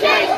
Shake!